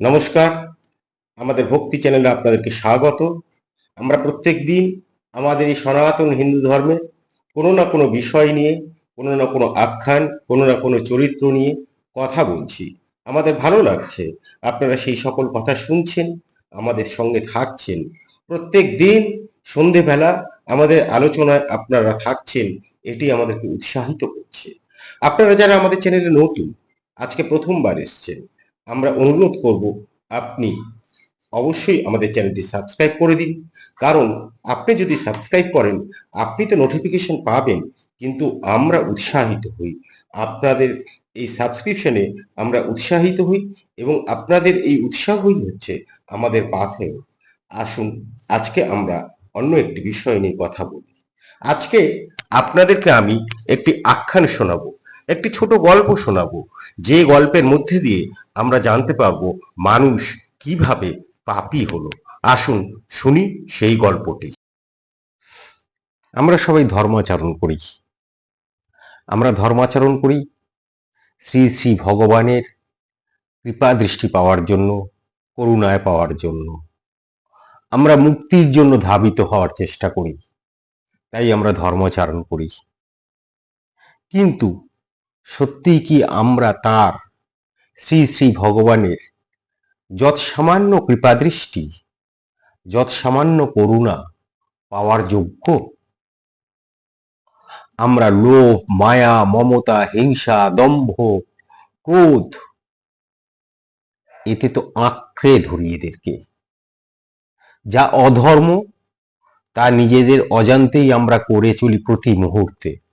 নমস্কার। আমাদের ভক্তি চ্যানেলে আপনাদেরকে স্বাগত। আমরা প্রত্যেক দিন আমাদের এই সনাতন হিন্দু ধর্মে কোনো না কোনো বিষয় নিয়ে, কোনো না কোনো আখ্যান, কোনো না কোনো চরিত্র নিয়ে কথা বলছি। আমাদের ভালো লাগছে। আপনারা সেই সকল কথা শুনছেন, আমাদের সঙ্গে থাকছেন। প্রত্যেক দিন সন্ধেবেলা আমাদের আলোচনায় আপনারা থাকছেন, এটি আমাদেরকে উৎসাহিত করছে। আপনারা যারা আমাদের চ্যানেলে নতুন, আজকে প্রথমবার এসছেন আমরা অনুরোধ করব আপনি অবশ্যই আমাদের চ্যানেলটি সাবস্ক্রাইব করে দিন। কারণ আপনি যদি সাবস্ক্রাইব করেন, আপনি তো নোটিফিকেশন পাবেন, কিন্তু আমরা উৎসাহিত হই। আপনাদের এই সাবস্ক্রিপশনে আমরা উৎসাহিত হই এবং আপনাদের এই উৎসাহই হচ্ছে আমাদের পাথেও আসুন, আজকে আমরা অন্য একটি বিষয় নিয়ে কথা বলি। আজকে আপনাদেরকে আমি একটি আখ্যান শোনাবো। একটি ছোট গল্প শোনাবো। যে গল্পের মধ্যে দিয়ে আমরা জানতে পারব মানুষ কীভাবে পাপি হলো। আসুন শুনি সেই গল্পটি। আমরা সবাই ধর্মাচরণ করি। আমরা ধর্মাচরণ করি শ্রী শ্রী ভগবানের কৃপা দৃষ্টি পাওয়ার জন্য, করুণায় পাওয়ার জন্য। আমরা মুক্তির জন্য ধাবিত হওয়ার চেষ্টা করি। তাই আমরা ধর্মাচরণ করি। কিন্তু সত্যি কি আমরা তার? শ্রী শ্রী ভগবানের যৎ সামান্য কৃপাদৃষ্টি যৎ সামান্য করুণা পাওয়ার যোগ্য? আমরা লোভ, মায়া, মমতা, হিংসা, দম্ভ, ক্রোধ, এতে তো আঁকড়ে ধরি এদেরকে। যা অধর্ম, তা নিজেদের অজান্তেই আমরা করে চলি প্রতি মুহূর্তে।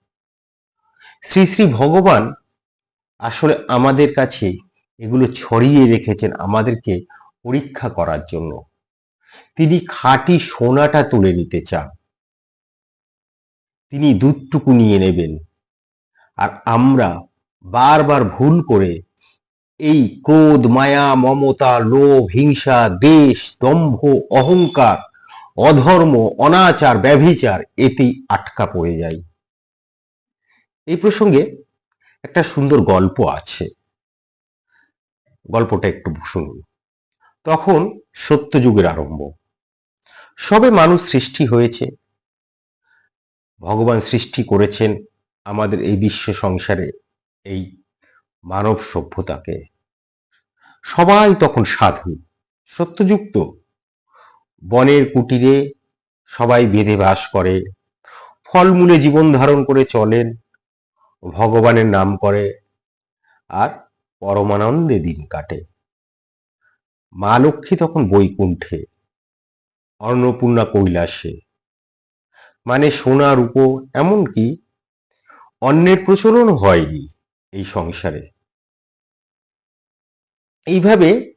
শ্রী শ্রী ভগবান আসলে আমাদের কাছে এগুলো ছড়িয়ে রেখেছেন আমাদেরকে পরীক্ষা করার জন্য। তিনি খাঁটি সোনাটা তুলে নিতে চান। তিনি দুধটুকু নিয়ে নেবেন। আর আমরা বারবার ভুল করে এই ক্রোধ, মায়া, মমতা, লোভ, হিংসা, দেশ, দম্ভ, অহংকার, অধর্ম, অনাচার, ব্যভিচার এতেই আটকা পড়ে যাই। এই প্রসঙ্গে একটা সুন্দর গল্প আছে। গল্পটা একটু শুনুন। তখন সত্যযুগের আরম্ভ। সবে মানুষ সৃষ্টি হয়েছে। ভগবান সৃষ্টি করেছেন আমাদের এই বিশ্ব সংসারে এই মানব সভ্যতাকে। সবাই তখন সাধু। সত্যযুক্ত বনের কুটিরে সবাই বেঁধে বাস করে। ফলমূলে জীবন ধারণ করে চলেন। ভগবানের নাম করে আর পরমানন্দে দিন কাটে। মা লক্ষ্মী তখন বৈকুণ্ঠে, অন্নপূর্ণা কৈলাসে। মানে সোনা রূপো এমনকি অন্যের প্রচলন হয়নি এই সংসারে। এইভাবে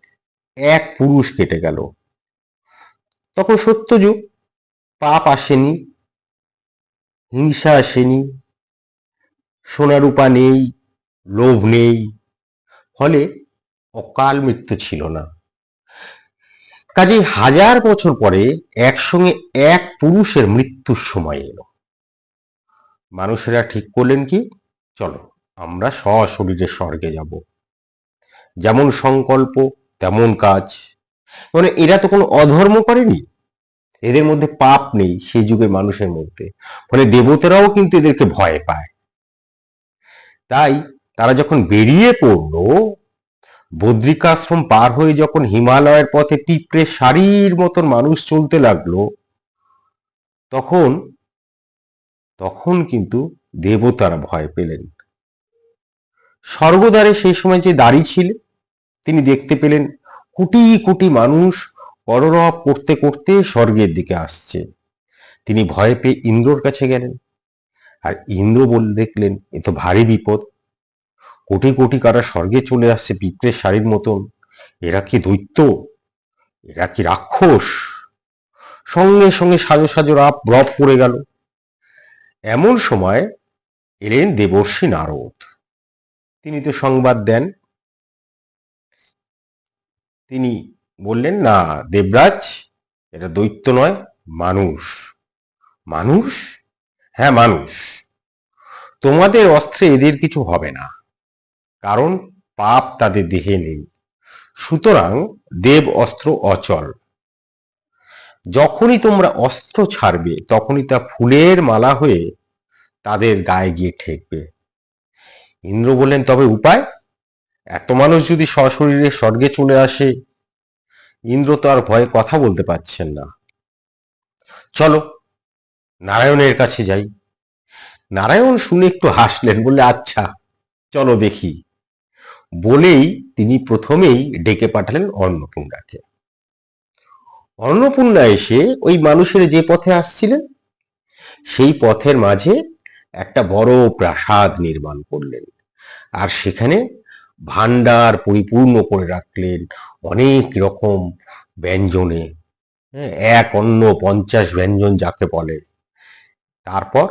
এক পুরুষ কেটে গেল। তখন সত্যযুগ, পাপ আসেনি, হিংসা আসেনি সোনারূপা নেই, লোভ নেই। ফলে অকাল মৃত্যু ছিল না। কাজেই হাজার বছর পরে একসঙ্গে এক পুরুষের মৃত্যুর সময় এলো। মানুষেরা ঠিক করলেন কি, চলো আমরা সশরীরে স্বর্গে যাব। যেমন সংকল্প, তেমন কাজ। মানে এরা তো কোনো অধর্ম করেনি। এদের মধ্যে পাপ নেই সেই যুগের মানুষের মধ্যে। ফলে দেবতারাও কিন্তু এদেরকে ভয় পায়। তাই তারা যখন বেরিয়ে পড়ল, বদ্রিকাশ্রম পার হয়ে যখন হিমালয়ের পথে পিঁপড়ে সারির মতন মানুষ চলতে লাগল, তখন তখন কিন্তু দেবতারা ভয় পেলেন। স্বর্গদ্বারে সেই সময় যে দাঁড়িয়ে ছিল, তিনি দেখতে পেলেন কোটি কোটি মানুষ কররব করতে করতে স্বর্গের দিকে আসছে। তিনি ভয় পেয়ে ইন্দ্রর কাছে গেলেন। আর ইন্দ্র বলে দেখলেন, এ তো ভারী বিপদ। কোটি কোটি কারা স্বর্গে চলে আসছে পিঁপড়ের শাড়ির মতন। এরা কি দৈত্য? এরা কি রাক্ষস? সঙ্গে সঙ্গে সাজো সাজো রাপ রব পড়ে গেল। এমন সময় এলেন দেবর্ষী নারদ। তিনি তো সংবাদ দেন। তিনি বললেন, না, দেবরাজ, এটা দৈত্য নয়, মানুষ। মানুষ? হ্যাঁ মানুষ। তোমাদের অস্ত্রে এদের কিছু হবে না, কারণ পাপ তাদের দেহে নেই। সুতরাং দেব অস্ত্র অচল। যখনই তোমরা অস্ত্র ছাড়বে, তখনই তা ফুলের মালা হয়ে তাদের গায়ে গিয়ে ঠেকবে। ইন্দ্র বললেন, তবে উপায়? এত মানুষ যদি সশরীরে স্বর্গে চলে আসে, ইন্দ্র তো আর ভয়ে কথা বলতে পারছেন না। চলো নারায়ণের কাছে যাই। নারায়ণ শুনে একটু হাসলেন বললে আচ্ছা চলো দেখি। বলেই তিনি প্রথমেই ডেকে পাঠালেন অন্নপূর্ণাকে। অন্নপূর্ণা এসে ওই মানুষের যে পথে আসছিলেন সেই পথের মাঝে একটা বড় প্রাসাদ নির্মাণ করলেন আর সেখানে ভান্ডার পরিপূর্ণ করে রাখলেন অনেক রকম ব্যঞ্জনে। হ্যাঁ, এক অন্য পঞ্চাশ ব্যঞ্জন যাকে বলে। তারপর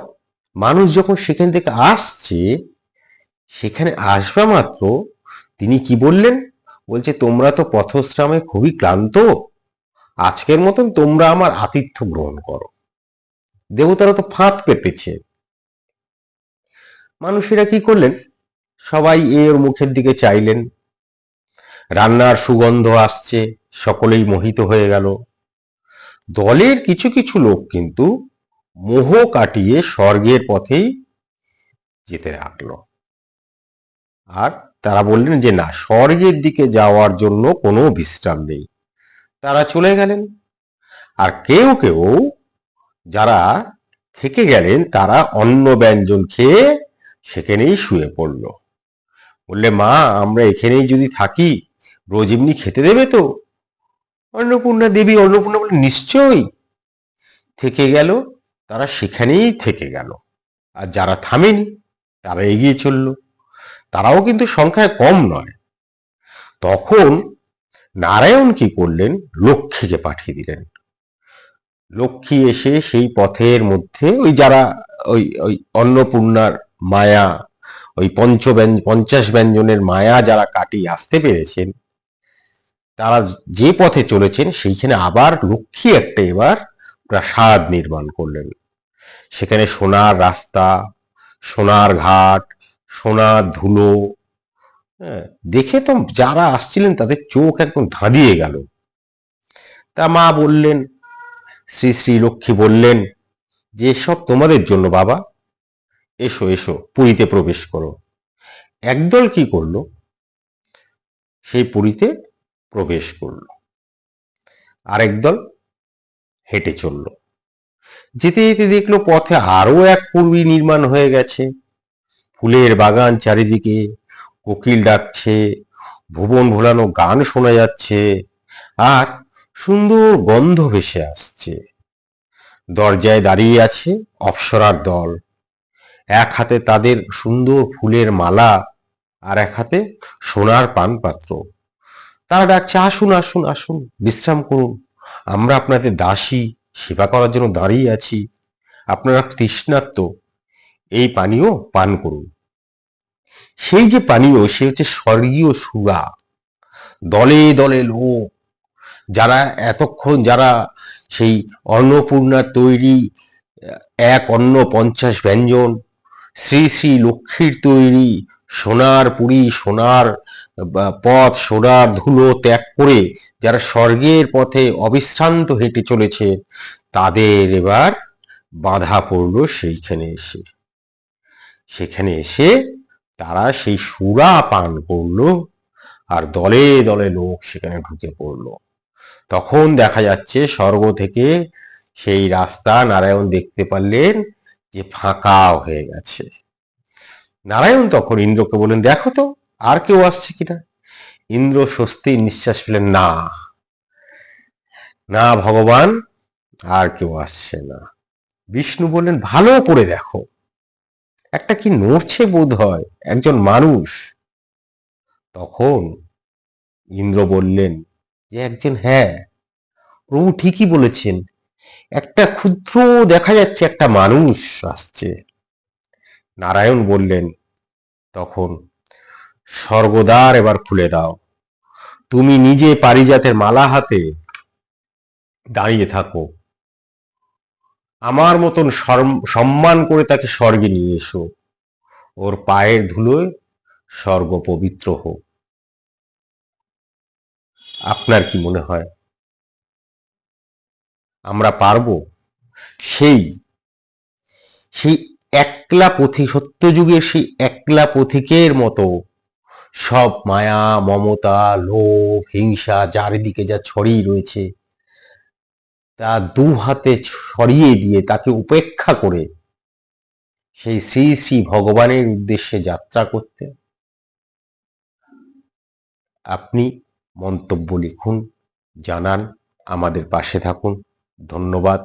মানুষ যখন সেখান থেকে আসছে, সেখানে আসবা মাত্র তিনি কি বললেন? বলছে, তোমরা তো পথশ্রামে খুবই ক্লান্ত। আজকের মতন তোমরা আমার আতিথ্য গ্রহণ করো। দেবতারা তো ফাঁদ পেতেছে। মানুষেরা কি করলেন? সবাই এর মুখের দিকে চাইলেন। রান্নার সুগন্ধ আসছে, সকলেই মোহিত হয়ে গেল। দলের কিছু কিছু লোক কিন্তু মোহ কাটিয়ে স্বর্গের পথেই যেতে রাখল আর তারা বললেন যে, না, স্বর্গের দিকে যাওয়ার জন্য কোনো বিশ্রাম নেই। তারা চলে গেলেন। আর কেউ কেউ যারা থেকে গেলেন, তারা অন্ন ব্যঞ্জন খেয়ে সেখানেই শুয়ে পড়ল। বললে, মা, আমরা এখানেই যদি থাকি, রোজ এমনি খেতে দেবে তো? অন্নপূর্ণা দেবী অন্নপূর্ণা বলে নিশ্চয়ই। থেকে গেল। তারা সেখানেই থেকে গেল। আর যারা থামেনি, তারা এগিয়ে চলল। তারাও কিন্তু সংখ্যায় কম নয়। তখন নারায়ণ কি করলেন? লক্ষ্মীকে পাঠিয়ে দিলেন। লক্ষ্মী এসে সেই পথের মধ্যে ওই যারা ওই ওই অন্নপূর্ণার মায়া, ওই পঞ্চ পঞ্চাশ ব্যঞ্জনের মায়া যারা কাটিয়ে আসতে পেরেছেন, তারা যে পথে চলেছেন, সেইখানে আবার লক্ষ্মী একটা এবার প্রাসাদ নির্মাণ করলেন। সেখানে সোনার রাস্তা সোনার ঘাট সোনার ধুলো হ্যাঁ, দেখে তো যারা আসছিলেন তাদের চোখ একদম ধাঁধিয়ে গেল। তা মা বললেন শ্রী শ্রী লক্ষ্মী বললেন যে সব তোমাদের জন্য বাবা এসো এসো পুরীতে প্রবেশ করো। একদল কি করল? সেই পুরীতে প্রবেশ করল। আরেক দল হেঁটে চলল। যেতে যেতে দেখল পথে আরও এক পূর্বী নির্মাণ হয়ে গেছে। ফুলের বাগান চারিদিকে, কোকিল ডাকছে, ভুবন ভোলানো গান শোনা যাচ্ছে, আর সুন্দর গন্ধ ভেসে আসছে। দরজায় দাঁড়িয়ে আছে অপ্সরার দল। এক হাতে তাদের সুন্দর ফুলের মালা, আর এক হাতে সোনার পানপাত্র। তারা ডাকছে, আসুন আসুন আসুন, বিশ্রাম করুন। আমরা আপনাদের দাসী, সেবা করার জন্য দাঁড়িয়ে আছি। আপনারা তৃষ্ণার্ত। এই পানীয় পান করুন। সেই যে পানীয়, সে হচ্ছে স্বর্গীয় সুরা। দলে দলে লোক, যারা এতক্ষণ যারা সেই অন্নপূর্ণার তৈরি, এক অন্ন পঞ্চাশ ব্যঞ্জন, শ্রী শ্রী লক্ষ্মীর তৈরি, সোনার পুরী, সোনার পথ সোনার ধুলো ত্যাগ করে যারা স্বর্গের পথে অবিশ্রান্ত হেঁটে চলেছে, তাদের এবার বাধা পড়ল সেইখানে এসে। সেখানে এসে তারা সেই সুরা পান করল আর দলে দলে লোক সেখানে ঢুকে পড়ল। তখন দেখা যাচ্ছে স্বর্গ থেকে সেই রাস্তা নারায়ণ দেখতে পারলেন যে ফাঁকা হয়ে গেছে। নারায়ণ তখন ইন্দ্রকে বললেন, দেখো তো আর কেউ আসছে কিনা? ইন্দ্র স্বস্তি নিঃশ্বাস পেলেন না না ভগবান, আর কেউ আসছে না। বিষ্ণু বললেন, ভালো করে দেখো। একটা কি নড়ছে বোধ হয়? একজন মানুষ। তখন ইন্দ্র বললেন, যে একজন হ্যাঁ প্রভু ঠিকই বলেছেন, একটা ক্ষুদ্র দেখা যাচ্ছে, একটা মানুষ আসছে। নারায়ণ বললেন, তখন স্বর্গদ্বার এবার খুলে দাও। তুমি নিজে পারিজাতের মালা হাতে দাঁড়িয়ে থাকো। আমার মতন সম্মান করে তাকে স্বর্গে নিয়ে এসো। ওর পায়ের ধুলোয় স্বর্গ পবিত্র হোক। আপনার কি মনে হয়? আমরা পারব? সেই সেই একলা পথি সত্যযুগের সেই একলা পথিকের মতো সব মায়া, মমতা, লোভ, হিংসা চারিদিকে যা ছড়িয়ে রয়েছে, তা দু হাতে ছড়িয়ে দিয়ে তাকে উপেক্ষা করে সেই শ্রী শ্রী ভগবানের উদ্দেশ্যে যাত্রা করতে। আপনি মন্তব্য লিখুন, জানান, আমাদের পাশে থাকুন। ধন্যবাদ।